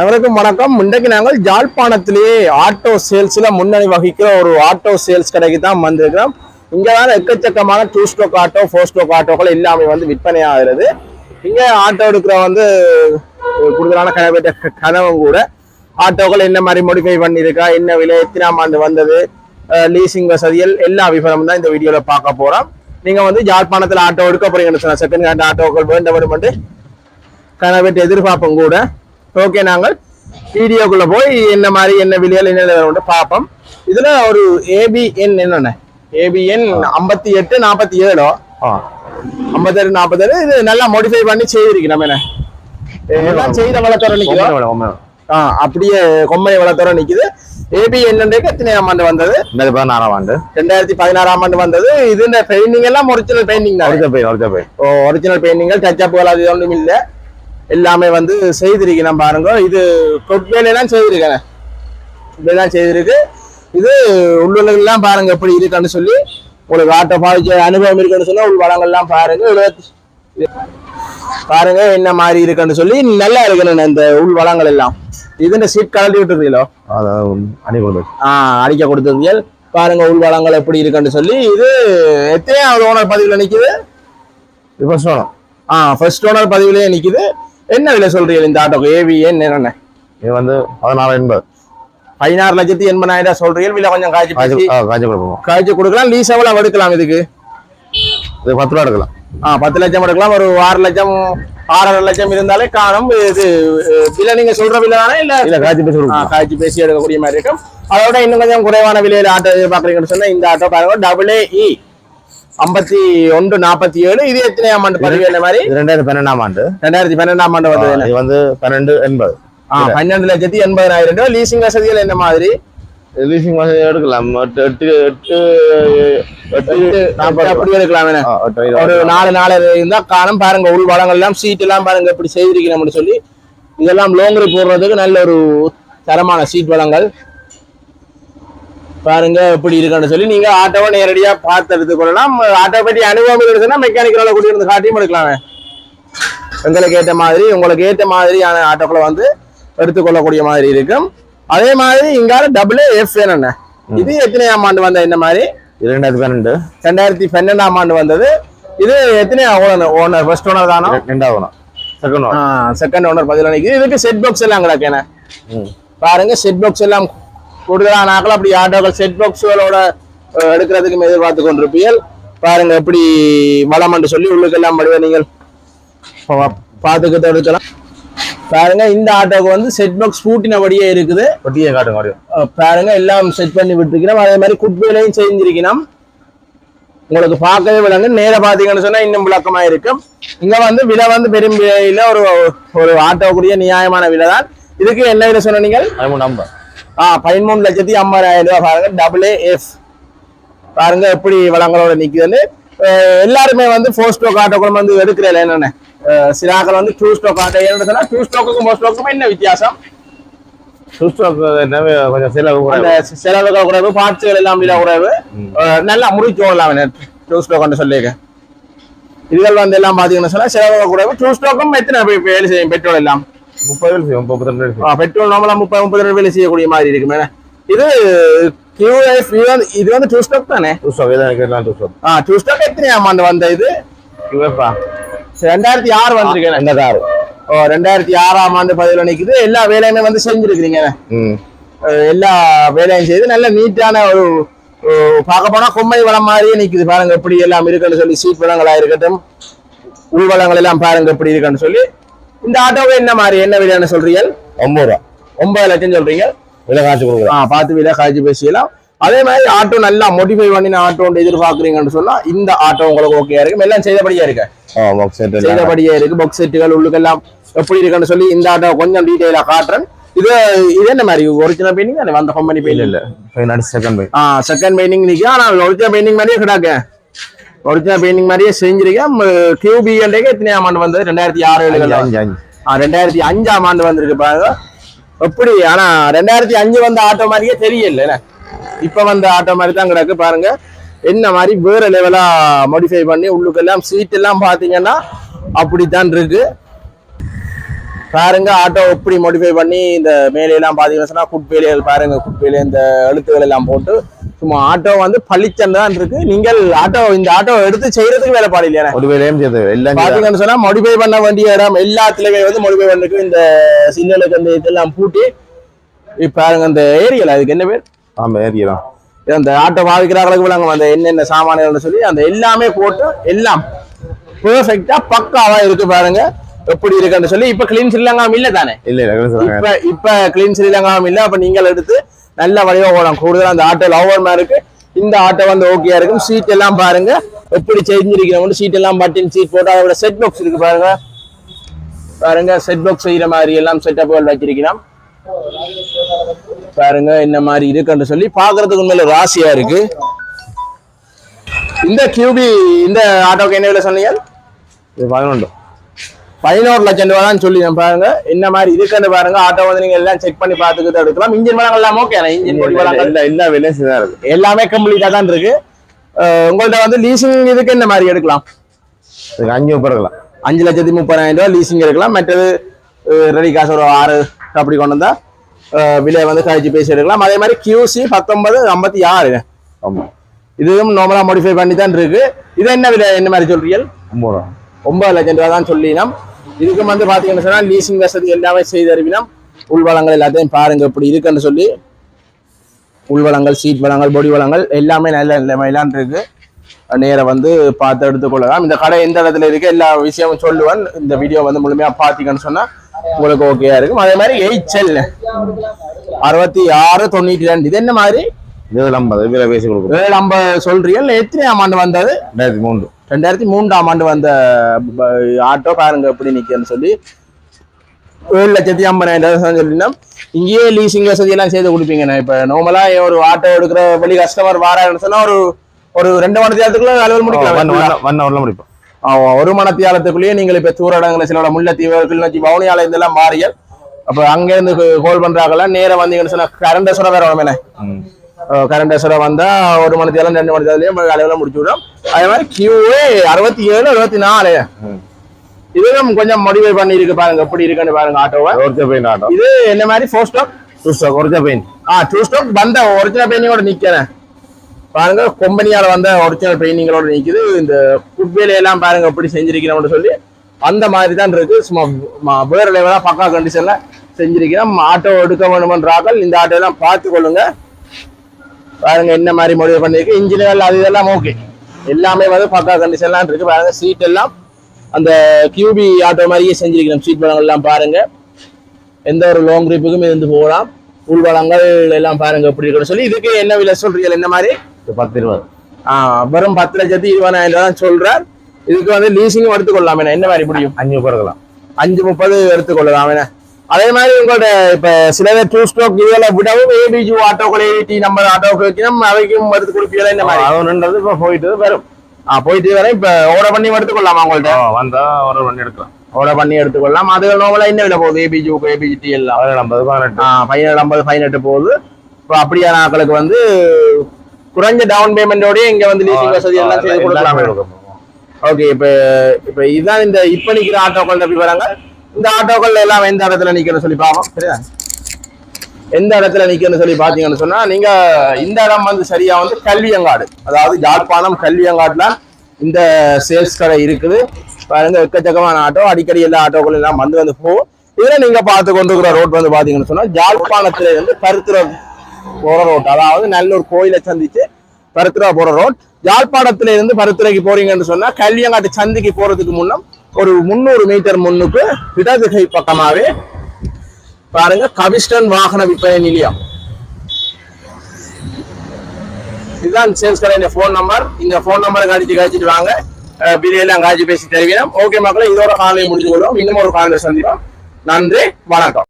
அனைவருக்கும் வணக்கம். இன்றைக்கு நாங்கள் ஜாழ்ப்பாணத்திலேயே ஆட்டோ சேல்ஸில் முன்னணி வகிக்கிற ஒரு ஆட்டோ சேல்ஸ் கடைக்கு தான் வந்திருக்கிறோம். இங்கே தான் எக்கச்சக்கமான two stroke auto four stroke ஆட்டோக்கள் எல்லாமே வந்து விற்பனை ஆகிறது. இங்கே ஆட்டோ எடுக்கிற வந்து கூடுதலான கனவு கனவும் கூட. ஆட்டோக்கள் என்ன மாதிரி மோடிஃபை பண்ணியிருக்கா என்ன விலை எத்தனாம் ஆண்டு வந்தது லீசிங் வசதிகள் எல்லா விவரமும் தான் இந்த வீடியோவில் பார்க்க போகிறோம் நீங்கள் வந்து ஜாழ்ப்பாணத்தில் ஆட்டோ எடுக்க போறீங்கன்னு சொன்னால் செகண்ட் ஹேண்ட் ஆட்டோக்கள் வேண்ட வேண்டும் கனவேற்ற எதிர்பார்ப்பும் கூட ஓகே நாங்கள் வீடியோக்குள்ள போய் என்ன மாதிரி என்ன விலையில் என்ன விலை பார்ப்போம். இதுல ஒரு ஏபிஎன் என்னென்ன? ஏபிஎன் ஐம்பத்தி எட்டு நாற்பத்தி ஏழோ? ஐம்பத்தேழு நாற்பத்தேழு இது நல்லா மாடிஃபை பண்ணி செய்திருக்கு நம்ம என்ன? செய்த வளர்த்தோர நிக்குதோ? ஆ அப்படியே கொம்மை வளர்த்தோர நிக்குது. ஏபிஎன் எத்தனை ஆண்டு வந்தது? ரெண்டாயிரத்தி பதினாறாம் ஆண்டு. ரெண்டாயிரத்தி பதினாறாம் ஆண்டு வந்தது. இது இந்த பெயிண்டிங் எல்லாம் ஒரிஜினல் பெயிண்டிங் தான்? ஒரிஜினல் பெயின் ஒரிஜினல் பெயிண்டிங்கள் டச் அப்புகள் அது ஒன்றும் இல்லை. எல்லாமே வந்து செய்திருக்கேன் பாருங்க. இது கொட்வேலையெல்லாம் செய்திருக்கேன் இப்படிலாம் செய்திருக்கு. இது உள்ளுலாம் பாருங்க எப்படி இருக்குன்னு சொல்லி. உங்களுக்கு ஆட்டோ பாதிச்ச அனுபவம் இருக்குன்னு சொன்னா உள் வளங்கள்லாம் பாருங்க. பாருங்க என்ன மாதிரி இருக்குன்னு சொல்லி. நல்லா இருக்கணும் இந்த உள் வளங்கள் எல்லாம். இது இந்த சீட் கலட்டி விட்டுருக்கீங்களோ ஆஹ் அடிக்க கொடுத்தது பாருங்க உள் வளங்கள் எப்படி இருக்குன்னு சொல்லி. இது எத்தனையாவது ஓனர் பதிவுல நிக்குது? இப்போ சொல்லணும் ஆ ஃபர்ஸ்ட் ஓனர் பதிவிலே நிக்குது. என்ன விலை சொல்றீங்க இந்த ஆட்டோக்கு? ஏவிஎன் என்ன? இது வந்து பதினாறு எண்பது. பதினாறு லட்சத்தி எண்பதாயிரம் சொல்றீங்க. விலை கொஞ்சம் காய்ச்சி காய்ச்சி கொடுப்போம். காய்ச்சி கொடுக்கலாம். லீஸ் எவ்வளவு எடுக்கலாம் இதுக்கு? இது பத்து ரூபா எடுக்கலாம். ஆ பத்து லட்சம் எடுக்கலாம். ஒரு ஆறு லட்சம் ஆறரை லட்சம் இருந்தாலே காணும். இது விலை நீங்க சொல்ற விலை தானே? இல்ல இல்ல காய்ச்சி பேசி காய்ச்சி பேசி எடுக்கக்கூடிய மாதிரி இருக்கும். அதோட இன்னும் கொஞ்சம் குறைவான விலையில ஆட்டோ எதிர்பார்க்குறீங்கன்னு சொன்னா இந்த ஆட்டோ பாருங்க டபுள் இ ஐம்பத்தி ஒன்று நாற்பத்தி ஏழு இது எத்தனை அமௌண்ட் பதிவு என்ன மாதிரி? ரெண்டாயிரத்தி பன்னெண்டாம் ஆண்டு. ரெண்டாயிரத்தி பன்னெண்டாம் ஆண்டு வந்தது வந்து பன்னெண்டு எண்பது. ஆ பன்னெண்டு லட்சத்தி எண்பதாயிரம் ரூபாய். லீசிங் வசதிகள் என்ன மாதிரி? லீசிங் மாதிரி எடுக்கலாம். எட்டு எட்டு அப்படி எடுக்கலாம் ஒரு நாலு நாலு இருந்தா காணும். பாருங்க உள் வளங்கள் எல்லாம் சீட் எல்லாம் பாருங்க இப்படி செய்திருக்கணும்னு சொல்லி. இதெல்லாம் லோங்கரி போடுறதுக்கு நல்ல ஒரு தரமான சீட் வளங்கள். பாருங்க எப்படி இருக்குன்னு சொல்லி நீங்க ஆட்டோவை நேரடியா பார்த்து எடுத்துக்கொள்ளலாம். ஆட்டோ பற்றி அனுபவம் இருக்குதுன்னா மெக்கானிக்கலால கூட்டி இருந்து காட்டியும் எடுக்கலாமே. எங்களுக்கு ஏற்ற மாதிரி உங்களுக்கு ஏற்ற மாதிரியான ஆட்டோக்களை வந்து எடுத்துக்கொள்ளக்கூடிய மாதிரி இருக்கும். அதே மாதிரி இங்கால டபுள் எஃப் என்ன இது எத்தனையாம் ஆண்டு வந்த இந்த மாதிரி? இது ரெண்டாயிரத்தி பன்னெண்டு. ரெண்டாயிரத்தி பன்னெண்டாம் ஆண்டு வந்தது. இது எத்தனை ஓனர் ஓனர் ஃபர்ஸ்ட் ஓனர் தானோ? ரெண்டாவது செகண்ட் ஒன் செகண்ட் ஓனர் பதில் நிற்குது இதுக்கு செட் பாக்ஸ் எல்லாம் கிடக்கேன ம். பாருங்க செட் பாக்ஸ் எல்லாம் கூடுதலான ஆக்கள் அப்படி ஆட்டோக்கள் செட் பாக்ஸ்களோட எடுக்கிறதுக்கு எதிர்பார்த்து கொண்டிருப்பீர்கள். பாருங்க எப்படி வளம் சொல்லி உள்ளுக்கெல்லாம் படிவ நீங்கள் பார்த்துக்கிட்டு எடுக்கலாம் பாருங்க இந்த ஆட்டோக்கு வந்து செட் பாக்ஸ் பூட்டினபடியே இருக்குது. ஒட்டியே காட்டுங்க பாருங்க எல்லாம் செட் பண்ணி விட்டுருக்கிறோம். அதே மாதிரி குட்வேலையும் செஞ்சிருக்கணும் உங்களுக்கு பார்க்கவே விளங்கு. நேர பாத்தீங்கன்னு சொன்னா இன்னும் விளக்கமா இருக்கும். இங்க வந்து விலை வந்து பெரும் விலையில ஒரு ஒரு ஆட்டோக்குரிய நியாயமான விலை தான் இதுக்கு என்ன விலை சொன்ன நீங்கள்? பதிமூணு ஐம்பது ஆ பதிமூணு லட்சத்தி ஐம்பதாயிரம் ரூபாய் பாருங்க. டபுள் எஃப் பாருங்க எப்படி வளங்களோட நிக்குதுன்னு. அஹ் எல்லாருமே வந்து ஃபோர் ஸ்டோக் ஆட்டோக்கள் வந்து எடுக்கிறல என்னென்ன? அஹ் சில ஆட்கள் வந்து டூ ஸ்டோக் ஆட்டோ சொன்னா டூ ஸ்டோக்குக்கும் ஃபோர் ஸ்டோக்குக்கும் என்ன வித்தியாசம்? கொஞ்சம் செலவு கூட செலவுகள் குறைவு பார்ட்ஸுகள் எல்லாம் குறைவு. நல்லா முறிச்சு ஓடலாம் டூ ஸ்டோக் சொல்லியிருக்கேன் இதுகள் வந்து எல்லாம் பாத்தீங்கன்னா சொன்னா செலவுகள் குறைவு. டூ ஸ்டோக்கும் எத்தனை வேலை செய்யும்? பெட்ரோல் எல்லாம். முப்பது வேலை முப்பத்தி ரெண்டு ஆ, பெட்ரோல் நார்மலா முப்பது முப்பது ரெண்டு வேலை செய்யக்கூடிய மாதிரி இருக்கு மேடம் இது QF இது வந்து இது வந்து டூ ஸ்டாக் தானே? இதான் எல்லாம் சுஸ்டாக் ஆ டூ ஸ்டாக் எத்தனை ஆமாண்டு வந்த இது? யூஎஃப்ஆ ரெண்டாயிரத்தி ஆறு வந்திருக்கேன். கார் ஓ ரெண்டாயிரத்தி ஆறாம் ஆண்டு பதிவில் நிக்குது. எல்லா வேலையுமே வந்து செஞ்சிருக்கிறீங்க எல்லா வேலையும் செய்து நல்ல நீட்டான ஒரு பார்க்க போனா கொம்மை வளம் மாதிரியே நிக்குது. பாருங்க எப்படி எல்லாம் இருக்குன்னு சொல்லி சீட் வளங்களா இருக்கட்டும் உள் வளங்கள் எல்லாம் பாருங்க எப்படி இருக்குன்னு சொல்லி. இந்த ஆட்டோவை என்ன மாதிரி என்ன விலைன்னு சொல்றீங்க? ஒம்பது ரூபா. ஒன்பது லட்சம் சொல்றீங்க. விலை காய்ச்சி கொடுக்குறேன். ஆ பார்த்து விலை காய்ச்சி பேசியலாம் அதே மாதிரி ஆட்டோ நல்லா மோடிஃபை பண்ணி ஆட்டோ எதிர்பார்க்குறீங்கன்னு சொன்னா இந்த ஆட்டோ உங்களுக்கு ஓகே இருக்கு எல்லாம் செய்தபடியா இருக்கு. செய்தபடியே இருக்கு. பாக்ஸ் செட்டுகள் உள்ளுக்கெல்லாம் எப்படி இருக்குன்னு சொல்லி இந்த ஆட்டோ கொஞ்சம் டீட்டெயிலா காட்டுறேன். இது இது என்ன மாதிரி? ஒரிஜினல் பெயிண்டிங் வந்த கம்பெனி பெயிண்ட் இல்ல செகண்ட் பை ஆ செகண்ட் பெயிண்டிங் நிற்கும் ஆனால் ஒரிஜினல் பெயிண்டிங் மாதிரியே கிடாக்க. ஒரிஜினல் பெயிண்டிங் மாதிரியே செஞ்சிருக்கேன். கியூபி என்டேக்கு எத்தனை ஆமாண்டு வந்தது? ரெண்டாயிரத்தி ஆறு ஏழு ரெண்டாயிரத்தி அஞ்சாம் ஆண்டு வந்திருக்கு பாருங்க. எப்படி? ஆனா ரெண்டாயிரத்தி அஞ்சு வந்த ஆட்டோ மாதிரியே தெரியல இப்ப வந்த ஆட்டோ மாதிரி தான் கிடக்கு பாருங்க. என்ன மாதிரி வேற லெவலா மாடிஃபை பண்ணி உள்ளுக்கெல்லாம் சீட் எல்லாம் பாத்தீங்கன்னா அப்படித்தான் இருக்கு. பாருங்க ஆட்டோ எப்படி மாடிஃபை பண்ணி இந்த மேலையெல்லாம் பாத்தீங்கன்னா சொன்னா குட்பேலியல் பாருங்க குட்பேலிய இந்த எழுத்துக்கள் எல்லாம் போட்டு. சும்மா ஆட்டோ வந்து பளிச்சன் தான் இருக்கு. நீங்கள் ஆட்டோ இந்த ஆட்டோ எடுத்து செய்யறதுக்கு வேலை பாடு இல்லையா? ஒரு வேலையும் செய்து எல்லாம் பாத்தீங்கன்னு சொன்னா மாடிஃபை பண்ண வேண்டிய இடம் எல்லாத்துலயுமே வந்து மாடிஃபை பண்ணிருக்கு இந்த சின்னலுக்கு அந்த இதெல்லாம் பூட்டி பாருங்க அந்த ஏரியல அதுக்கு என்ன பேர்? ஆமா ஏறிக்கிறோம் அந்த ஆட்டோ பாவிக்கிறார்களுக்கு விளங்கும் அந்த என்னென்ன சாமான்கள்னு சொல்லி அந்த எல்லாமே போட்டு எல்லாம் பெர்ஃபெக்டா பக்காவா இருக்கு பாருங்க. எப்படி இருக்குன்னு சொல்லி இப்ப கிளீன் ஸ்ரீலங்காவும் இல்ல தானே? இல்ல இப்ப இப்ப கிளீன் ஸ்ரீலங்காவும் இல்ல அப்ப நீங்கள் எடுத்து நல்ல வடிவா போகலாம் கூடுதலா அந்த ஆட்டோ லவர் இருக்கு. இந்த ஆட்டோ வந்து ஓகேயா இருக்கும். சீட் எல்லாம் பாருங்க. எப்படி செஞ்சிருக்கிறோம் சீட் எல்லாம் பட்டின் சீட் போட்டு அதோட செட் பாக்ஸ் இருக்கு பாருங்க. பாருங்க செட் பாக்ஸ் செய்யற மாதிரி எல்லாம் செட்டப்புகள் வச்சிருக்கிறோம். பாருங்க என்ன மாதிரி இருக்குன்னு சொல்லி பாக்குறதுக்கு உண்மையில ராசியா இருக்கு. இந்த கியூபி இந்த ஆட்டோக்கு என்ன விலை சொன்னீங்க? பதினொன்று. பதினோரு லட்சம் ரூபா தான் சொல்லி பாருங்க. என்ன மாதிரி இருக்குன்னு பாருங்க. ஆட்டோ வந்து நீங்க எல்லாம் செக் பண்ணி பார்த்துக்கிட்டு எடுக்கலாம். இன்ஜின் வளங்கள் எல்லாம் ஓகே இன்ஜின் எல்லா வேலையும் செய்தா இருக்கு. எல்லாமே கம்ப்ளீட்டா தான் இருக்கு. உங்கள்ட்ட வந்து லீசிங் இதுக்கு என்ன மாதிரி எடுக்கலாம்? அஞ்சு முப்பது இருக்கலாம் அஞ்சு லட்சத்தி முப்பதாயிரம் ரூபாய் லீசிங் எடுக்கலாம். மற்றது ரெடி காசு ஒரு ஆறு அப்படி கொண்டு வந்தா விலை வந்து கழிச்சு பேசி எடுக்கலாம். அதே மாதிரி கியூசி பத்தொன்பது ஐம்பத்தி ஆறு. ஆமா. இதுவும் நார்மலா மாடிஃபை பண்ணி தான் இருக்கு. இது என்ன விலை? என்ன மாதிரி சொல்றீங்க ஒன்பது ரூபா. ஒன்பது லட்சம் ரூபா தான் சொல்லினோம். இதுக்கும் வந்து பாத்தீங்கன்னு சொன்னா லீசிங் வசதி எல்லாமே செய்து அறிவினோம் உள்வளங்கள் எல்லாத்தையும் பாருங்க இப்படி இருக்குன்னு சொல்லி. உள்வளங்கள் சீட் வளங்கள் பொடி வளங்கள் எல்லாமே நல்ல நிலைமையிலான் இருக்கு. நேரா வந்து பார்த்து எடுத்துக்கொள்ளலாம். இந்த கடை எந்த இடத்துல இருக்கு எல்லா விஷயமும் சொல்லுவேன். இந்த வீடியோ வந்து முழுமையா பாத்தீங்கன்னு சொன்னா உங்களுக்கு ஓகேயா இருக்கும். அதே மாதிரி எயிட் அறுபத்தி ஆறு தொண்ணூற்றி ரெண்டு இது என்ன மாதிரி? இருபது ஐம்பது பேசி கொடுக்கும் ஏழு ஐம்பது சொல்றீங்க. எத்தனையாம் ஆண்டு வந்தது? ரெண்டாயிரத்தி மூன்று. ரெண்டாயிரத்தி மூன்றாம் ஆண்டு வந்த ஆட்டோ பாருங்க எப்படி நிக்குன்னு சொல்லி. ஏழு லட்சத்தி ஐம்பதாயிரம் சொல்லினா இங்கேயே லீசிங் வசதி எல்லாம் செய்து கொடுப்பீங்கண்ணா இப்ப நார்மலா ஒரு ஆட்டோ எடுக்கிற வெளி கஸ்டமர் வாரான்னு சொன்னா ஒரு ஒரு ரெண்டு மணி நேரத்துக்குள்ள அலுவல் முடிக்கலாம். வண்ண உள்ள முடிப்போம். ஒரு மணத்தியாலத்துக்குள்ளேயே நீங்கள் இப்ப தூர இடங்களை சில முல்லைத்தீவு கிளிநொச்சி வவுனியால இதெல்லாம் மாறியல் அப்ப அங்க இருந்து கோல் பண்றாங்கலாம் நேரம் வந்தீங்கன்னு சொன்னா கரண்ட் சொல்ல வேற வேணும் ம். கரண்ட் அசுரம் வந்தா ஒரு மணி தேலம் ரெண்டு மணி தேலையும் அளவில் முடிச்சு விடும் அதே மாதிரி கியூஏ அறுபத்தி ஏழு அறுபத்தி நாலு. இதுவும் கொஞ்சம் மோடிஃபை பண்ணி இருக்கு பாருங்க எப்படி இருக்குன்னு பாருங்க ஆட்டோவை ஒரிஜினல் ஆட்டோ இது என்ன மாதிரி? Four stock two stock original paint ஆ டூ ஸ்டாக் வந்த ஒரிஜினல் பெயிண்டிங்கோட நிக்கிறேன். பாருங்க கொம்பனியால வந்த ஒரிஜினல் பெயிண்டிங்களோட நிக்குது. இந்த குட்வேல எல்லாம் பாருங்க எப்படி செஞ்சிருக்கிறோம்னு சொல்லி. அந்த மாதிரி தான் இருக்கு. சும்மா வேற லெவலா பக்கா கண்டிஷன்ல செஞ்சிருக்கிறோம். ஆட்டோ எடுக்க வேணுமன்றாக்கள் இந்த ஆட்டோ எல்லாம் பார்த்து கொள்ளுங்க. பாருங்க என்ன மாதிரி முடிவு பண்ணிருக்கு. இன்ஜினியர் அது இதெல்லாம் ஓகே எல்லாமே வந்து பக்கா கண்டிஷன்லாம் இருக்கு. பாருங்க சீட் எல்லாம் அந்த கியூபி ஆட்டோ மாதிரியே செஞ்சிருக்கிறோம். சீட் பழங்கள் எல்லாம் பாருங்க. எந்த ஒரு லாங் ட்ரிப்புக்கும் இருந்து போகலாம். உள்வளங்கள் எல்லாம் பாருங்க எப்படி இருக்குன்னு சொல்லி. இதுக்கு என்ன விலை சொல்றீங்க என்ன மாதிரி? பத்து இருபது ஆஹ் வெறும் பத்து லட்சத்தி இருபதாயிரம் ரூபாய் தான் சொல்றார். இதுக்கு வந்து லீசிங்கும் எடுத்துக்கொள்ளலாம் என்ன மாதிரி முடியும்? அஞ்சு முப்பது அஞ்சு முப்பது எடுத்துக்கொள்ளலாம் என்ன அதே மாதிரி உங்களோட இப்ப சில பேர் டூ ஸ்டோக் இதெல்லாம் விடவும் ஏபிஜி ஆட்டோக்கள் டி நம்பர் ஆட்டோக்கு வைக்கணும் அவைக்கும் எடுத்து கொடுப்பீங்களா? இந்த மாதிரி? அது ரெண்டாவது இப்போ போயிட்டு வரும். ஆ போயிட்டு வரேன் இப்ப ஓட பண்ணி எடுத்துக்கொள்ளலாமா உங்கள்ட்ட? வந்தா ஒரு வண்டி எடுக்கலாம். ஓட பண்ணி எடுத்துக்கொள்ளலாம். அது நார்மலா என்ன விலை போகுது? ஏபிஜி ஏபிஜி டி எல்லாம்? பதினெட்டு. ஆ, பதினேழு ஐம்பது பதினெட்டு போகுது. இப்போ அப்படியான ஆட்களுக்கு வந்து குறைஞ்ச டவுன் பேமெண்டோடய இங்க வந்து லீசிங் வசதி எல்லாம் செய்து கொடுக்கலாமே. ஓகே இப்ப இப்ப இதுதான் இந்த இப்ப நிக்கிற ஆட்டோக்கள் தப்பி வராங்க இந்த ஆட்டோக்கள் எல்லாம் எந்த இடத்துல நிக்கணும் சொல்லி பார்ப்போம் சரியா? எந்த இடத்துல நிக்கணும்னு சொல்லி பாத்தீங்கன்னு சொன்னா நீங்க இந்த இடம் வந்து சரியா வந்து கல்வியங்காடு. அதாவது யாழ்ப்பாணம் கல்வியங்காட்டுல இந்த சேல்ஸ் கடை இருக்குது. பாருங்க எக்கச்சக்கமான ஆட்டோ. அடிக்கடி எல்லா ஆட்டோக்களும் எல்லாம் வந்து வந்து போகும். இதுல நீங்க பார்த்து கொண்டு இருக்கிற ரோட் வந்து பாத்தீங்கன்னு சொன்னா யாழ்ப்பாணத்துல இருந்து பருத்துற போற ரோட். அதாவது நல்லூர் கோயிலை சந்திச்சு பருத்திரா போற ரோட். யாழ்ப்பாணத்துல இருந்து பருத்திரைக்கு போறீங்கன்னு சொன்னா கல்வியங்காட்டு சந்திக்கு போறதுக்கு முன்னம் ஒரு முந்நூறு மீட்டர் முன்னுக்கு இடதுகை பக்கமாவே பாருங்க கவிஸ்டன் வாகன விற்பனை நிலையம். இதுதான் சேல்ஸ் கடையின் ஃபோன் நம்பர் இந்த ஃபோன் நம்பரை காய்ச்சி காய்ச்சிட்டு வாங்க. பிரியெல்லாம் காய்ச்சி பேசி தெரிவிக்கிறோம் ஓகே மக்களே இதோட காலையை முடிச்சு கொள்வோம். இன்னும் ஒரு காலையில் சந்திப்போம். நன்றி வணக்கம்.